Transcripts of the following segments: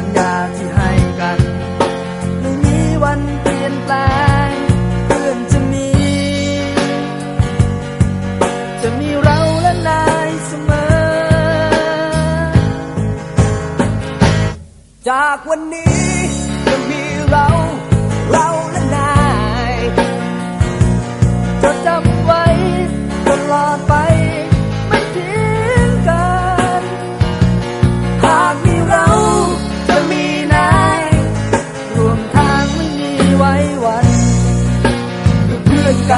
สัญญาที่ให้กัน ไม่มีวันเปลี่ยนแปลงเพื่อนจะมี จะมีเราและนายเสมอ จากวันนี้จะมีเรา เราและนายจดจำไว้ตลอดไป ไม่ทิ้งกันหาก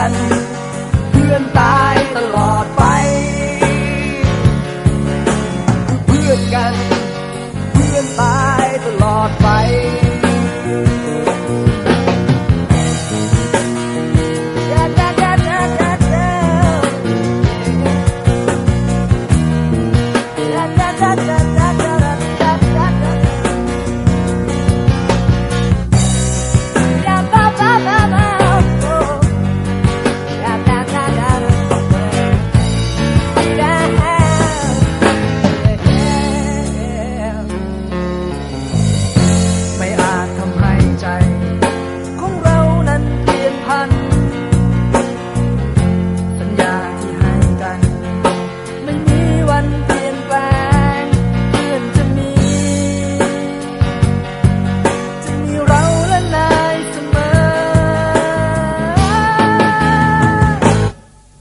กัน เพื่อนตายตลอดไปคือเพื่อนกัน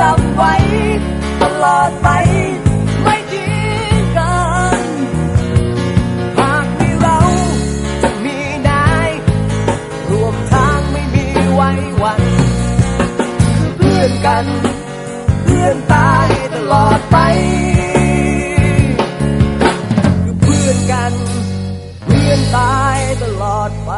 จำไว้ตลอดไปไม่ทิ้งกัน หากมีเราจะมีนายรวมทางไม่มีไว้วันคือเพื่อนกัน เพื่อนตายตลอดไป คือเพื่อนกัน เพื่อนตายตลอดไป